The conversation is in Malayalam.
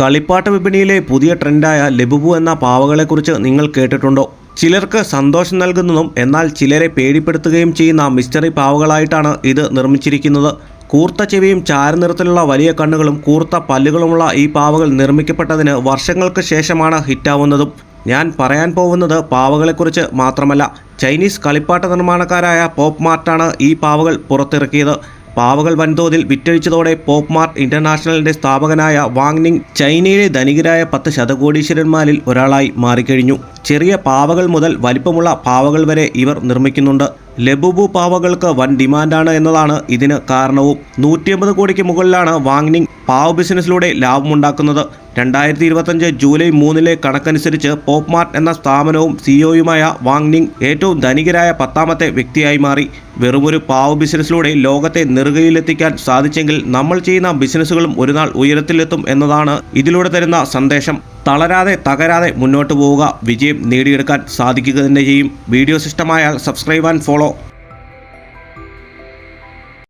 കളിപ്പാട്ട വിപണിയിലെ പുതിയ ട്രെൻഡായ ലബുബു എന്ന പാവകളെക്കുറിച്ച് നിങ്ങൾ കേട്ടിട്ടുണ്ടോ? ചിലർക്ക് സന്തോഷം നൽകുന്നതും എന്നാൽ ചിലരെ പേടിപ്പെടുത്തുകയും ചെയ്യുന്ന മിസ്റ്ററി പാവകളായിട്ടാണ് ഇത് നിർമ്മിച്ചിരിക്കുന്നത്. കൂർത്ത ചെവിയും ചാരനിറത്തിലുള്ള വലിയ കണ്ണുകളും കൂർത്ത പല്ലുകളുമുള്ള ഈ പാവകൾ നിർമ്മിക്കപ്പെട്ടതിന് വർഷങ്ങൾക്ക് ശേഷമാണ് ഹിറ്റാവുന്നതും. ഞാൻ പറയാൻ പോകുന്നത് പാവകളെക്കുറിച്ച് മാത്രമല്ല. ചൈനീസ് കളിപ്പാട്ട നിർമ്മാണക്കാരായ പോപ്പ് മാർട്ടാണ് ഈ പാവകൾ പുറത്തിറക്കിയത്. പാവകൾ വൻതോതിൽ വിറ്റഴിച്ചതോടെ പോപ്പ് മാർട്ട് ഇന്റർനാഷണലിന്റെ സ്ഥാപകനായ വാങ്നിങ് ചൈനയിലെ ധനികരായ പത്ത് ശതകോടീശ്വരന്മാരിൽ ഒരാളായി മാറിക്കഴിഞ്ഞു. ചെറിയ പാവകൾ മുതൽ വലിപ്പമുള്ള പാവകൾ വരെ ഇവർ നിർമ്മിക്കുന്നുണ്ട്. ലബുബു പാവകൾക്ക് വൻ ഡിമാൻഡാണ് എന്നതാണ് ഇതിന് കാരണവും. നൂറ്റിയമ്പത് കോടിക്ക് മുകളിലാണ് വാങ്നിങ് പാവ ബിസിനസ്സിലൂടെ ലാഭമുണ്ടാക്കുന്നത്. രണ്ടായിരത്തി ഇരുപത്തഞ്ച് ജൂലൈ മൂന്നിലെ കണക്കനുസരിച്ച് പോപ്പ് മാർട്ട് എന്ന സ്ഥാപനവും സിഇഒയുമായ വാങ്നിങ് ഏറ്റവും ധനികരായ പത്താമത്തെ വ്യക്തിയായി മാറി. വെറുമൊരു പാവ ബിസിനസ്സിലൂടെ ലോകത്തെ നെറുകയിലെത്തിക്കാൻ സാധിച്ചെങ്കിൽ നമ്മൾ ചെയ്യുന്ന ബിസിനസ്സുകളും ഒരുനാൾ ഉയരത്തിലെത്തും എന്നതാണ് ഇതിലൂടെ തരുന്ന സന്ദേശം. തളരാതെ തകരാതെ മുന്നോട്ട് പോവുക. വിജയം നേടിയെടുക്കാൻ സാധിക്കുക തന്നെ ചെയ്യും. വീഡിയോ ഇഷ്ടമായാൽ സബ്സ്ക്രൈബ് ആൻഡ് ഫോളോ.